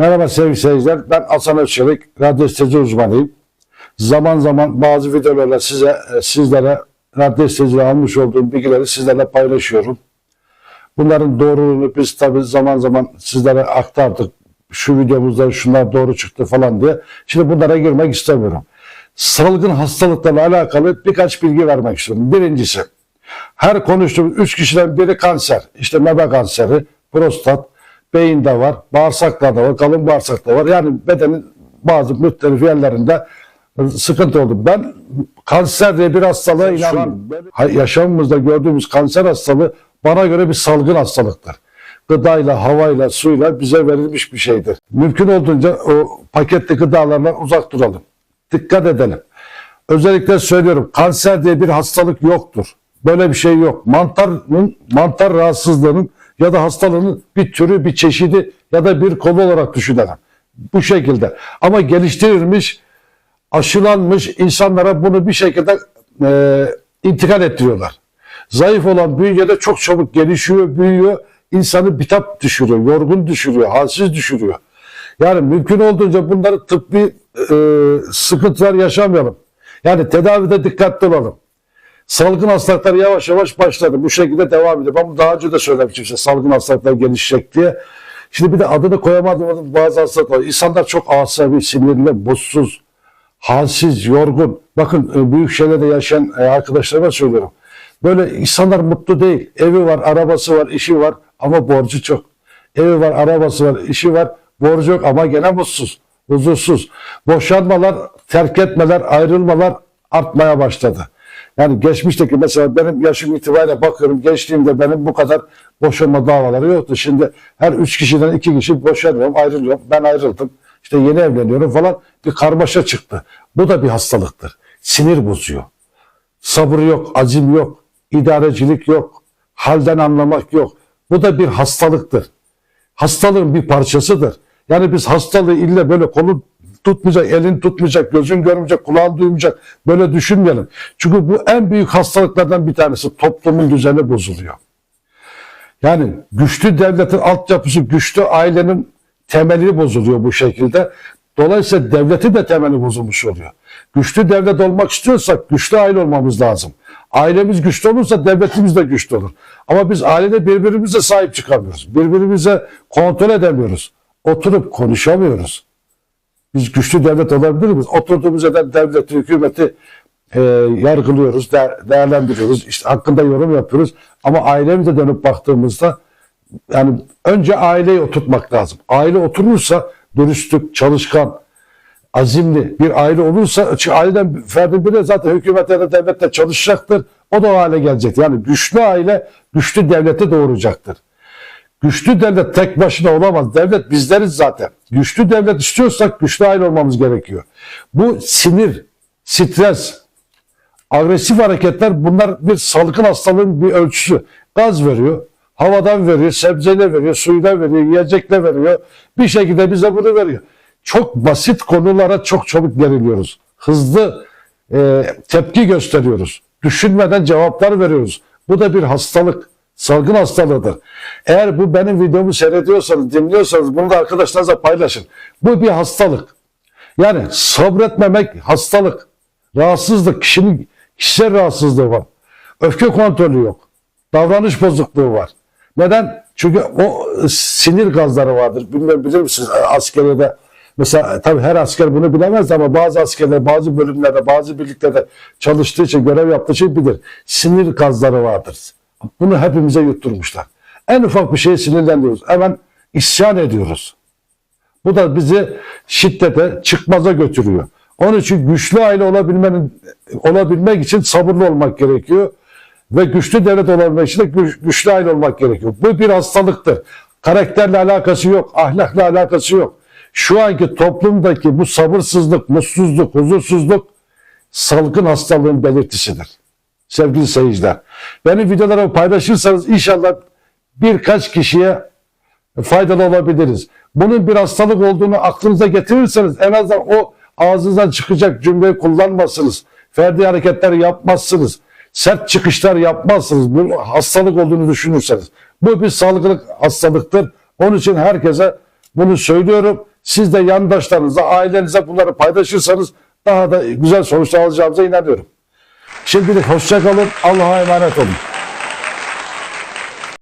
Merhaba sevgili seyirciler. Ben Hasan Özçelik, radyo siteci uzmanıyım. Zaman zaman bazı videolarla size, e, sizlere radyo sitecide almış olduğum bilgileri sizlerle paylaşıyorum. Bunların doğruluğunu biz tabii zaman zaman sizlere aktardık. Şu videomuzda şunlar doğru çıktı falan diye. Şimdi bunlara girmek istemiyorum. Salgın hastalıklarla alakalı birkaç bilgi vermek istiyorum. Birincisi, her konuştuğum üç kişiden biri kanser. İşte meme kanseri, prostat, beyinde var, bağırsaklarda var, kalın bağırsakta var. Yani bedenin bazı muhtelif yerlerinde sıkıntı oldu. Ben kanser diye bir hastalığa inanmam. Yaşamımızda gördüğümüz kanser hastalığı bana göre bir salgın hastalıktır. Gıdayla, havayla, suyla bize verilmiş bir şeydir. Mümkün olduğunca o paketli gıdalardan uzak duralım. Dikkat edelim. Özellikle söylüyorum kanser diye bir hastalık yoktur. Böyle bir şey yok. Mantarın, mantar rahatsızlığının ya da hastalığının bir türü, bir çeşidi ya da bir kolu olarak düşünelim. Bu şekilde. Ama geliştirilmiş, aşılanmış insanlara bunu bir şekilde e, intikal ettiriyorlar. Zayıf olan bünyede çok çabuk gelişiyor, büyüyor. insanı bitap düşürüyor, yorgun düşürüyor, halsiz düşürüyor. Yani mümkün olduğunca bunları tıbbi e, sıkıntılar yaşamayalım. Yani tedavide dikkatli olalım. Salgın hastalıklar yavaş yavaş başladı. Bu şekilde devam ediyor. Ben bunu daha önce de söylemiştim işte salgın hastalıklar gelişecek diye. Şimdi bir de adını koyamadım bazı hastalıklar. İnsanlar çok asabi, sinirli, mutsuz, halsiz, yorgun. Bakın e, büyük şehirde yaşayan e, arkadaşlarıma söylüyorum. Böyle insanlar mutlu değil. Evi var, arabası var, işi var ama borcu çok. Evi var, arabası var, işi var, borcu yok ama gene mutsuz, huzursuz. Boşanmalar, terk etmeler, ayrılmalar artmaya başladı. Yani geçmişteki mesela benim yaşım itibariyle bakıyorum gençliğimde benim bu kadar boşanma davaları yoktu. Şimdi her üç kişiden iki kişi boşanıyorum, ayrılıyorum. Ben ayrıldım. İşte yeni evleniyorum falan bir karmaşa çıktı. Bu da bir hastalıktır. Sinir bozuyor. Sabır yok, azim yok, idarecilik yok, halden anlamak yok. Bu da bir hastalıktır. Hastalığın bir parçasıdır. Yani biz hastalığı ille böyle kolun tutmayacak, elin tutmayacak, gözün görmeyecek, kulağın duymayacak. Böyle düşünmeyelim. Çünkü bu en büyük hastalıklardan bir tanesi. Toplumun düzeni bozuluyor. Yani güçlü devletin altyapısı, güçlü ailenin temeli bozuluyor bu şekilde. Dolayısıyla devletin de temeli bozulmuş oluyor. Güçlü devlet olmak istiyorsak güçlü aile olmamız lazım. Ailemiz güçlü olursa devletimiz de güçlü olur. Ama biz ailede birbirimize sahip çıkamıyoruz. Birbirimize kontrol edemiyoruz. Oturup konuşamıyoruz. Biz güçlü devlet olabilir miyiz? Oturduğumuz yerden devleti, hükümeti e, yargılıyoruz, de- değerlendiriyoruz. İşte hakkında yorum yapıyoruz. Ama ailemize dönüp baktığımızda yani önce aileyi oturtmak lazım. Aile oturursa dürüstlük, çalışkan, azimli bir aile olursa çünkü aileden ferdin biri zaten hükümete de devlette çalışacaktır. O da o hale gelecek. Yani güçlü aile güçlü devleti doğuracaktır. Güçlü devlet tek başına olamaz. Devlet bizleriz zaten. Güçlü devlet istiyorsak güçlü aile olmamız gerekiyor. Bu sinir, stres, agresif hareketler bunlar bir salgın hastalığın bir ölçüsü. Gaz veriyor, havadan veriyor, sebzeyle veriyor, suyla veriyor, yiyecekle veriyor. Bir şekilde bize bunu veriyor. Çok basit konulara çok çabuk geriliyoruz. Hızlı e, tepki gösteriyoruz. Düşünmeden cevaplar veriyoruz. Bu da bir hastalık. Salgın hastalığıdır. Eğer bu benim videomu seyrediyorsanız, dinliyorsanız bunu da arkadaşlarınızla paylaşın. Bu bir hastalık. Yani sabretmemek hastalık. Rahatsızlık, kişinin kişisel rahatsızlığı var. Öfke kontrolü yok. Davranış bozukluğu var. Neden? Çünkü o sinir gazları vardır. Bilmem bilir misiniz askeriyede mesela tabii her asker bunu bilemez ama bazı askerler bazı bölümlerde bazı birliklerde çalıştığı için görev yaptığı için bilir. Sinir gazları vardır. Bunu hepimize yutturmuşlar. En ufak bir şeye sinirleniyoruz. Hemen isyan ediyoruz. Bu da bizi şiddete, çıkmaza götürüyor. Onun için güçlü aile olabilmenin olabilmek için sabırlı olmak gerekiyor ve güçlü devlet olabilmek için de güç- güçlü aile olmak gerekiyor. Bu bir hastalıktır. Karakterle alakası yok, ahlakla alakası yok. Şu anki toplumdaki bu sabırsızlık, mutsuzluk, huzursuzluk salgın hastalığın belirtisidir. Sevgili seyirciler, benim videolarımı paylaşırsanız inşallah birkaç kişiye faydalı olabiliriz. Bunun bir hastalık olduğunu aklınıza getirirseniz en azından o ağzınızdan çıkacak cümleyi kullanmazsınız. Ferdi hareketler yapmazsınız. Sert çıkışlar yapmazsınız. Bu hastalık olduğunu düşünürseniz. Bu bir salgın hastalıktır. Onun için herkese bunu söylüyorum. Siz de yandaşlarınıza, ailenize bunları paylaşırsanız daha da güzel sonuçlar alacağımıza inanıyorum. Şimdilik hoşça kalın. Allah'a emanet olun.